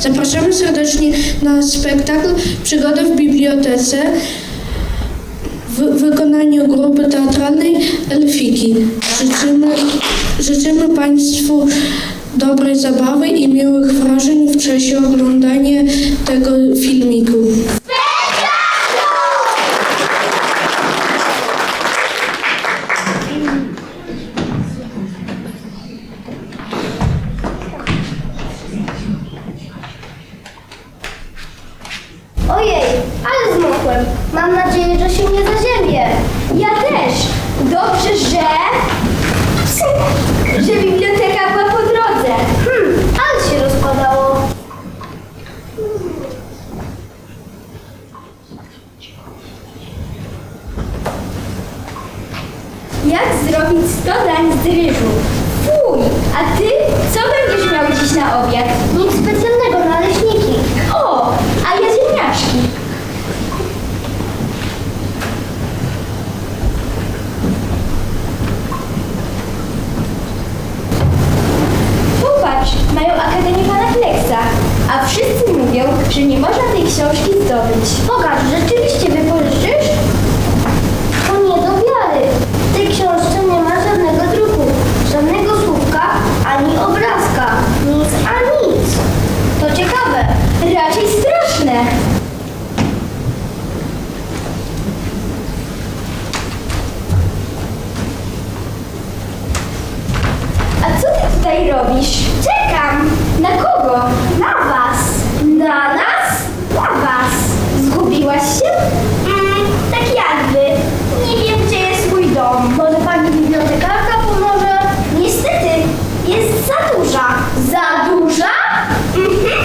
Zapraszamy serdecznie na spektakl Przygoda w bibliotece w wykonaniu grupy teatralnej Elfiki. Życzymy, życzymy Państwu dobrej zabawy i miłych wrażeń w czasie oglądania tego filmiku. Mam nadzieję, że się nie zaziębię. Ja też. Dobrze, że... że biblioteka była po drodze. Hmm, ale się rozpadało. Jak zrobić 100 dań z ryżu? Fuj, a ty co będziesz miał dziś na obiad? Nic specjalnego, naleśniki. O, a ja ziemniaczki. Popatrz, mają Akademię Pana Kleksa, a wszyscy mówią, że nie można tej książki zdobyć. Pokaż, rzeczywiście wypożyczysz? To nie do wiary. W tej książce nie ma żadnego druku, żadnego słówka, ani obrazka. Nic a nic. To ciekawe, raczej straszne. A co tutaj robisz? Czekam. Na kogo? Na was. Na nas? Na was. Zgubiłaś się? Mm, tak jakby. Nie wiem, gdzie jest mój dom. Może pani bibliotekarka pomoże? Niestety, jest za duża. Za duża? Mhm.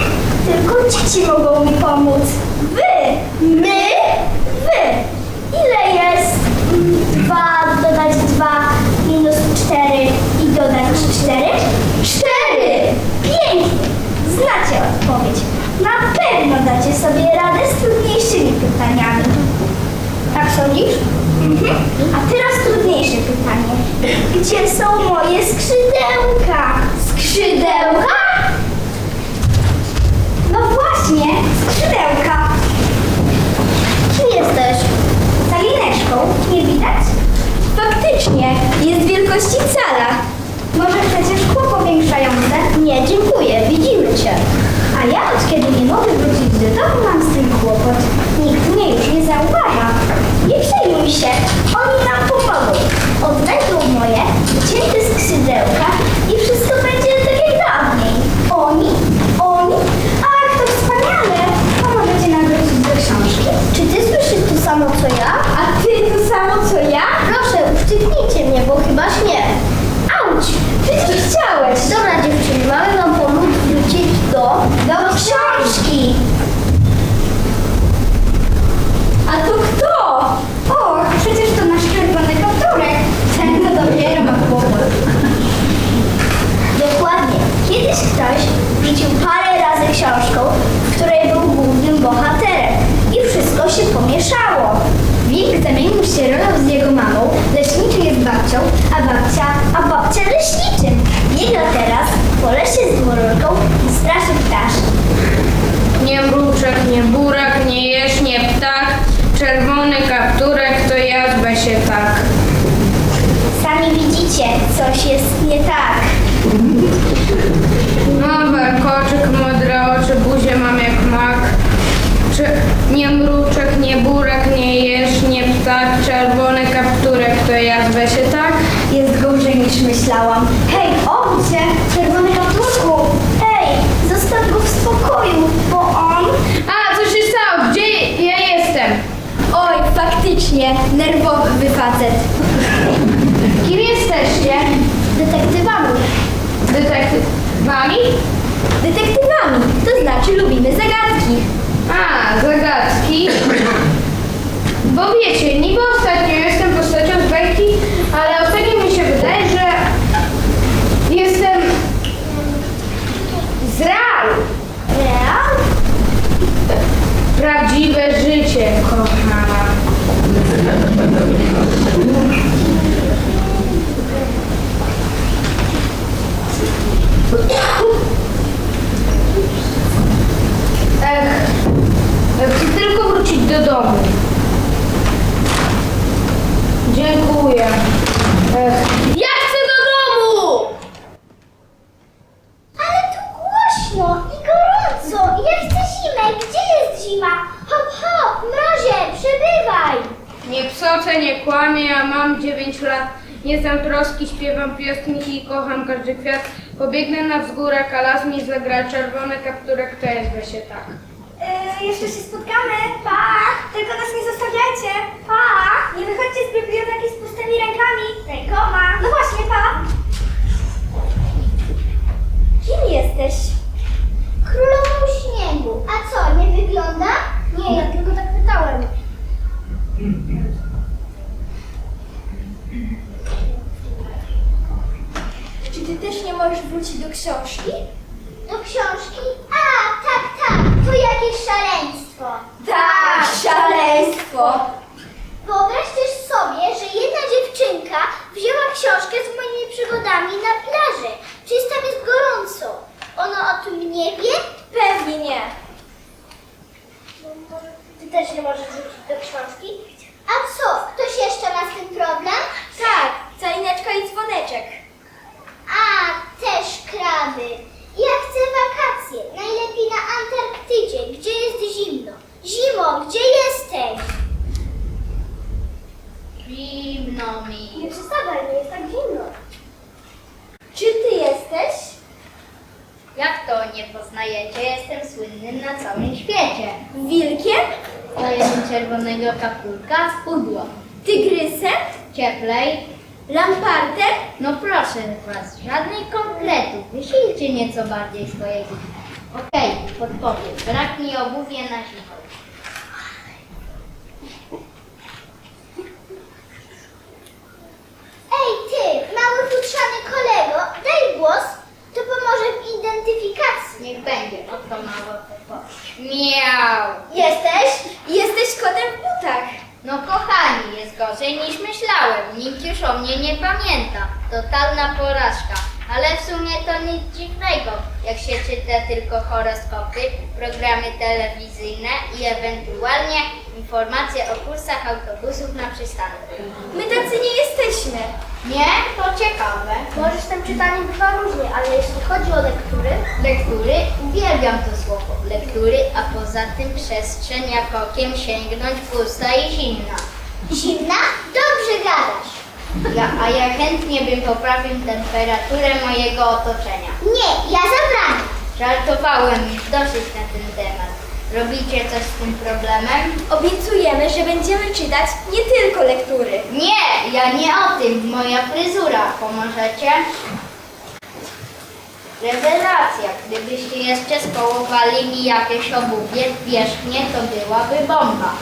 Tylko dzieci mogą mi pomóc. Wy. My? Wy. Ile jest? Mm, Dwa dodać dwa minus cztery i dodać cztery? Cztery! Pięknie! Znacie odpowiedź. Na pewno dacie sobie radę z trudniejszymi pytaniami. Tak sądzisz? Mhm. A teraz trudniejsze pytanie. Gdzie są moje skrzydełka? Skrzydełka? No właśnie, skrzydełka. Kim jesteś? Salineczką. Nie widać? Faktycznie, jest wielkości cala. Może chcecie szkło powiększające? Nie, dziękuję, widzimy cię. A ja od kiedy nie mogę wrócić do domu mam z tym kłopot. Nikt mnie już nie zauważa. Nie przejmuj się, oni nam pomogą. Odnajdą moje cięte skrzydełka i wszystko będzie tak jak dawniej. Oni, oni, ach, to wspaniale. Pomożecie nam wrócić do książki. Czy ty słyszysz to samo co ja? A ty to samo co ja? Proszę, uszczypnijcie mnie, bo chyba śmię. Auć! Przecież chciałeś! Dobra dziewczyny, mamy wam pomóc wrócić do... do książki! A to kto? O, przecież to nasz czerwony kapturek. Ten to dopiero ma kłopot. Dokładnie. Kiedyś ktoś rzucił parę razy książką, w której był głównym bohaterem i wszystko się pomieszało. Wilk zamienił się rolą z jego mamą, leśniczy jest babcią, a babcia, a babcia leśniczym. Biega teraz po lesie z dwururką i straszy ptaszki. Nie mruczek, nie burak, nie jesz, nie ptak, czerwony kapturek to jazda się tak. Sami widzicie, coś jest nie tak. No warkoczyk, modre oczy, buzię mam jak mak. Czy nie mruczek, nie burak, nie jesz, nie ptak, czerwony kapturek to jazda się tak. Jest gorzej niż myślałam. Hej, obudź się! Czerwony kapturku! Hej, zostaw go w spokoju, bo on... A, co się stało? Gdzie ja jestem? Oj, faktycznie, nerwowy wy facet. Kim jesteście? Detektywami. Detektywami? Detektywami, to znaczy lubimy zagadki. A, zagadki. Bo wiecie, niby ostatnio jestem postacią z bajki, ale ostatnio mi się wydaje, że jestem z realu. Real? Prawdziwe życie, kochana. Ja chcę tylko wrócić do domu. Dziękuję. Ech. Ja chcę do domu! Ale tu głośno i gorąco. Ja chcę zimę. Gdzie jest zima? Hop, hop, mrozie, przybywaj. Nie psoczę, nie kłamię, ja mam 9 lat. Nie znam troski, śpiewam piosenki i kocham każdy kwiat. Pobiegnę na wzgórek, a las mi zagra czerwony kapturek, to jest się tak. Yy, jeszcze się spotkamy. Pa! Tylko nas nie zostawiajcie. Pa! Nie wychodźcie z biblioteki z pustymi rękami. Rękoma. No właśnie, pa! Kim jesteś? Królową śniegu. A co, nie wygląda? Nie, ja tylko tak pytałem. Czy ty też nie możesz wrócić do książki? Do książki? A, tak, tak. To jakieś szaleństwo. Tak, szaleństwo. Wyobraź też sobie, że jedna dziewczynka wzięła książkę z moimi przygodami na plaży. Przecież tam jest gorąco. Ona o tym nie wie? Pewnie nie. Ty też nie możesz wrócić do książki? A co, ktoś jeszcze ma z tym problem? Tak, calineczka i dzwoneczek. A, też kraby. Ja chcę wakacje. Najlepiej na Antarktydzie, gdzie jest zimno. Zimo, gdzie jesteś? Zimno mi. Nie przestawaj, nie jest tak zimno. Czy ty jesteś? Jak to nie poznajecie? Jestem słynnym na całym świecie. Wilkiem? Daję czerwonego kapulka z pudło. Tygrysem? Cieplej? Lampartem? No proszę was, żadnych konkretów. Wysilcie nieco bardziej swoje gumy. Okej, podpowiem. Brak mi obuwie na zimę. Ej ty, mały futrzany kolego, daj głos. To pomoże w identyfikacji. Niech będzie, oto mało podpowiem. Miau! Jesteś? Jesteś kotem w butach. No kochani, jest gorzej niż myślałem. Nikt już o mnie nie pamięta. Totalna porażka. Ale w sumie to nic dziwnego, jak się czyta tylko horoskopy, programy telewizyjne i ewentualnie informacje o kursach autobusów na przystanku. My tacy nie jesteśmy. Nie? To ciekawe. Może z tym czytaniem bywa różnie, ale jeśli chodzi o lektury, Lektury, uwielbiam to słowo. Lektury, a poza tym przestrzeń jak okiem sięgnąć pusta i zimna. zimna? Dobrze gadasz. Ja, a ja chętnie bym poprawił temperaturę mojego otoczenia. Nie, ja zabraniam. Żartowałem już dosyć na ten temat. Robicie coś z tym problemem? Obiecujemy, że będziemy czytać nie tylko lektury. Nie, ja nie o tym. Moja fryzura. Pomożecie? Rewelacja. Gdybyście jeszcze skołowali mi jakieś obuwie wierzchnie, to byłaby bomba.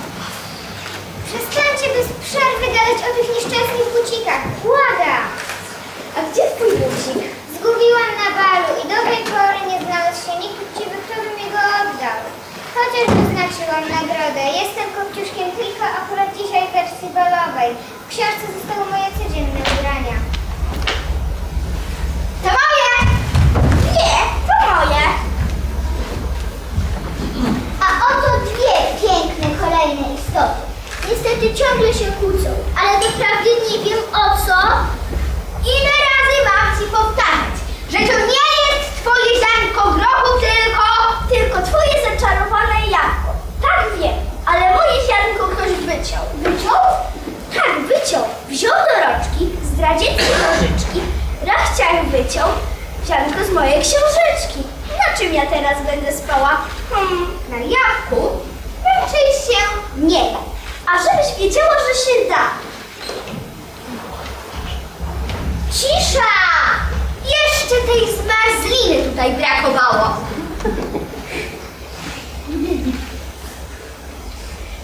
Przestańcie bez przerwy gadać o tych nieszczęsnych bucikach. Błagam! A gdzie twój bucik? Zgubiłam na balu i do tej pory nie znalazł się nikt uczciwy, wyznaczyłam nagrodę. Jestem kopciuszkiem tylko akurat dzisiaj w wersji balowej. W książce zostały moje codzienne ubrania. To moje! Nie, to moje! A oto dwie piękne kolejne istoty. Niestety ciągle się kłócą, ale doprawdy nie wiem o co. Ile razy mam ci powtarzać, że to nie jest twoje ziarnko grochu, tylko... Tylko twoje zaczarowane jabłko. Tak wiem, ale moje ziarnko ktoś wyciął. Wyciął? Tak, wyciął. Wziął do rączki, zdradzieckie nożyczki, rachciach wyciął ziarnko z mojej książeczki. Na czym ja teraz będę spała? Hmm, na jabłku? Raczej się nie da. A żebyś wiedziała, że się da. Cisza! Jeszcze tej zmarzliny tutaj brakowało.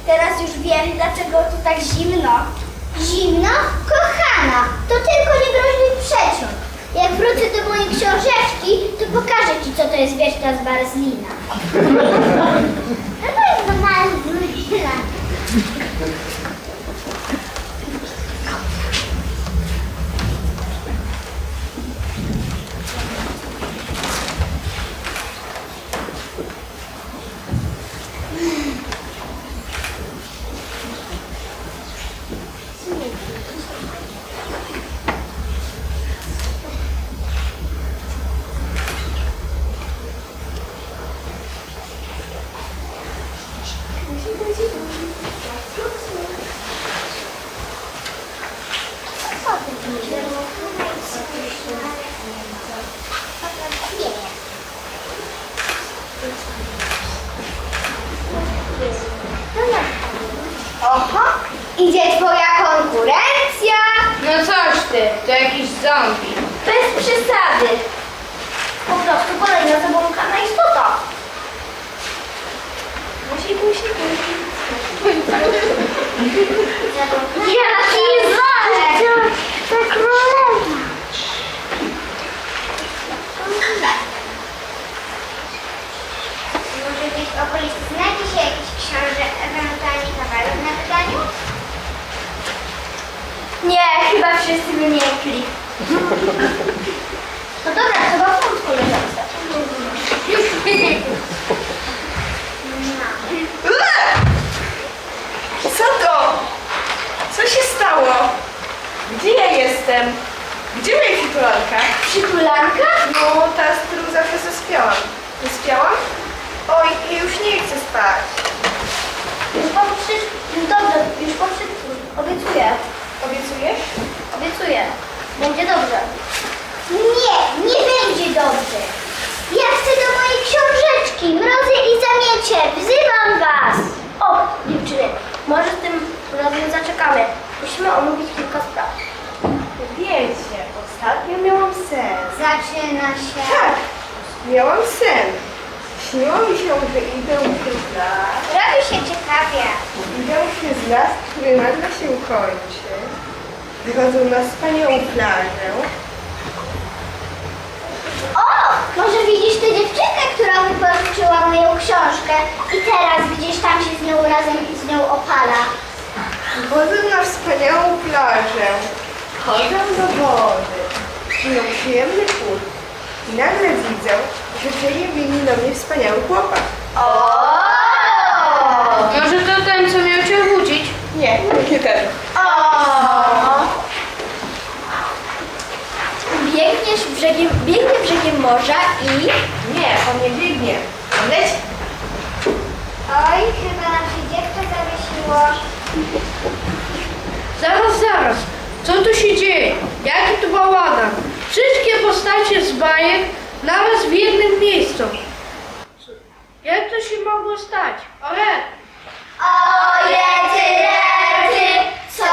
Teraz już wiem, dlaczego tu tak zimno. Zimno? Kochana, to tylko niegroźny przeciąg. Jak wrócę do mojej książeczki, to pokażę ci, co to jest wieczna zmarzlina. No to jest zmarzlina. idzie twoja konkurencja. No coś ty, to jakiś zombie. Bez przesady. Po prostu kolejna zabłąkana istota. Musi, musi, musi. Jaki walek! To królewa. Może gdzieś w okolicy znajdzie się jakiś książę, ewentualnie kawaler na wydaniu? Nie, chyba wszyscy wymiękli. Jestem? Gdzie moja przytulanka? Przytulanka? No, ta, z którą zawsze zaspiałam. Zaspiałam? Oj, ja już nie chcę spać. Już po wszystkim. Dobrze, już po wszystkim. Obiecuję. Obiecujesz? Obiecuję. Będzie dobrze. Nie, nie będzie dobrze. Ja chcę do mojej książeczki, mrozy i zamiecie. Wzywam was. O, dziewczyny, może z tym razem zaczekamy. Musimy omówić kilka spraw. Wiecie, ostatnio miałam sen. Zaczyna się. Tak, miałam sen. Śniło mi się, że idę przez las. Robi się ciekawie. Idę przez las, który nagle się kończy. Wychodzą na wspaniałą plażę. O, może widzisz tę dziewczynkę, która wypożyczyła moją książkę i teraz gdzieś tam się z nią razem z nią opala. Wchodzę na wspaniałą plażę. Wchodzę do wody. Czują przyjemny chłód. I nagle widzę, że do mnie wspaniały chłopak. Może to ten, co miał cię obudzić? Nie, nie ten. Biegniesz brzegiem, biegnie brzegiem morza i... Nie, on nie biegnie. On leci. Oj, chyba nam się dziewczę zawiesiło. Zaraz, zaraz. Co tu się dzieje? Jaki tu bałagan? Wszystkie postacie z bajek naraz w jednym miejscu. Jak to się mogło stać? Ale O rety, rety, co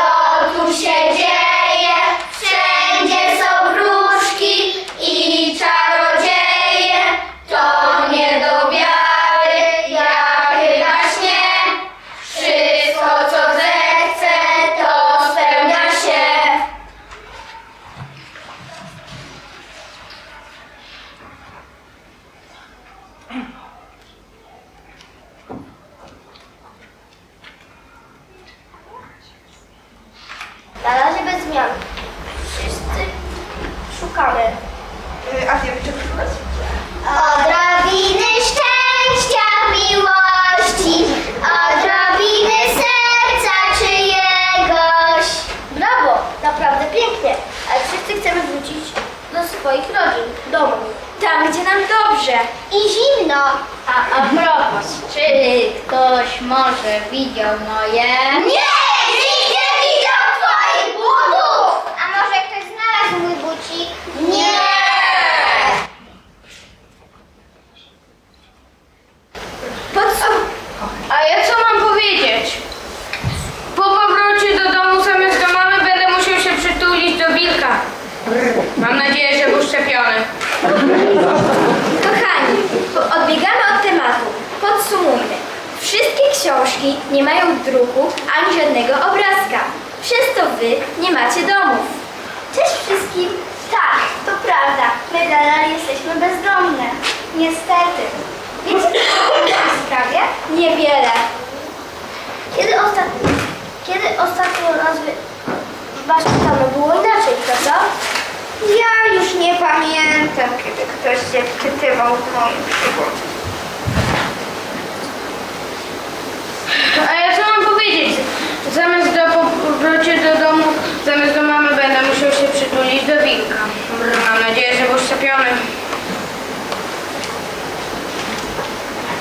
tu się dzieje? Wszędzie są wróżki i czarodzieje. To nie do wiary, ja chyba śnie. Wszystko co zechcę, to spełnia się. Na razie bez zmian. Wszyscy szukamy. Y, A wie, czego szukasz? Odrobiny szczęścia, miłości, odrobiny serca czyjegoś. Brawo, naprawdę pięknie. Ale wszyscy chcemy wrócić do swoich rodzin, domów. Tam, gdzie nam dobrze. I zimno. A a propos, czy ktoś może widział moje... Nie! Nikt nie widział twoich butów! A może ktoś znalazł mój bucik? Nie! Podsum... A ja co mam powiedzieć? Po powrocie do domu zamiast do mamy będę musiał się przytulić do wilka. Mam nadzieję, że był szczepiony. Kochani, odbiegamy od tematu. Podsumujmy. Wszystkie książki nie mają druku ani żadnego obrazka. Przez to wy nie macie domów. Cześć wszystkim. Tak, to prawda. My nadal jesteśmy bezdomne. Niestety. Wiecie co o tej sprawie? Niewiele. Kiedy ostatnio, kiedy ostatnio raz wy, was pytano, było inaczej, prawda? Ja już nie pamiętam, kiedy ktoś się wczytywał w moim przygód. A ja co mam powiedzieć? Zamiast do powrocie do domu, zamiast do mamy będę musiał się przytulić do wilka. Mam nadzieję, że był szczepiony.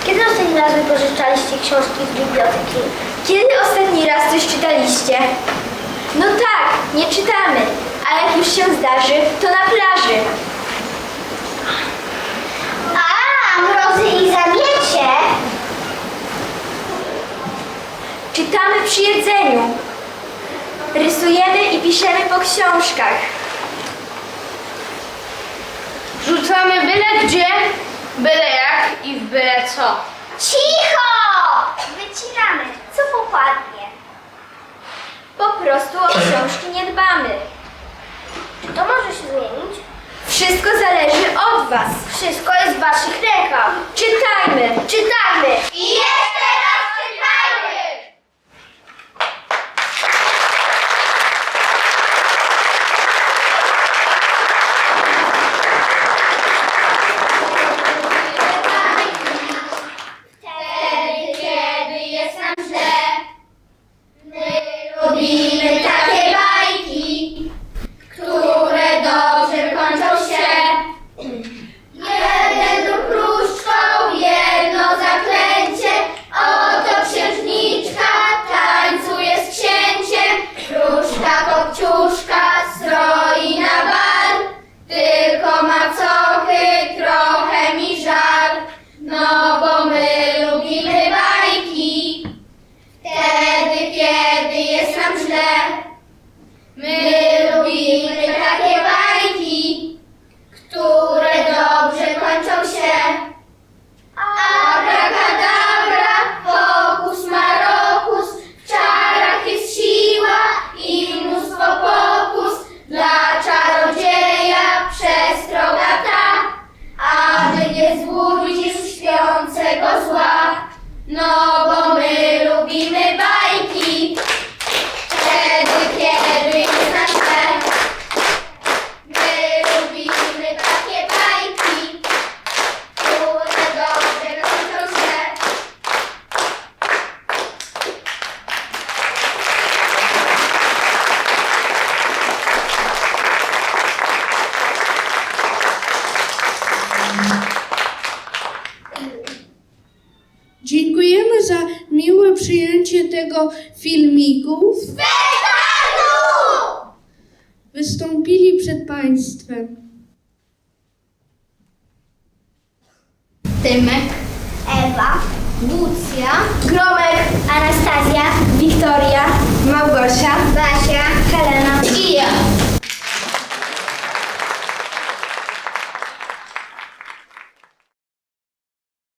Kiedy ostatni raz wypożyczaliście książki z biblioteki? Kiedy ostatni raz coś czytaliście? No tak, nie czytamy, a jak już się zdarzy, to na plaży. A, mrozy i zamiecie. Czytamy przy jedzeniu. Rysujemy i piszemy po książkach. Rzucamy byle gdzie, byle jak i w byle co. Cicho! Wycinamy, co popadnie. Po prostu o książki nie dbamy. To może się zmienić. Wszystko zależy od Was. Wszystko jest w waszych rękach. Czytajmy! Czytamy! I jeszcze przyjęcie tego filmiku. Wystąpili przed Państwem. Tymek, Ewa, Lucja, Gromek, Anastazja, Wiktoria, Małgosia,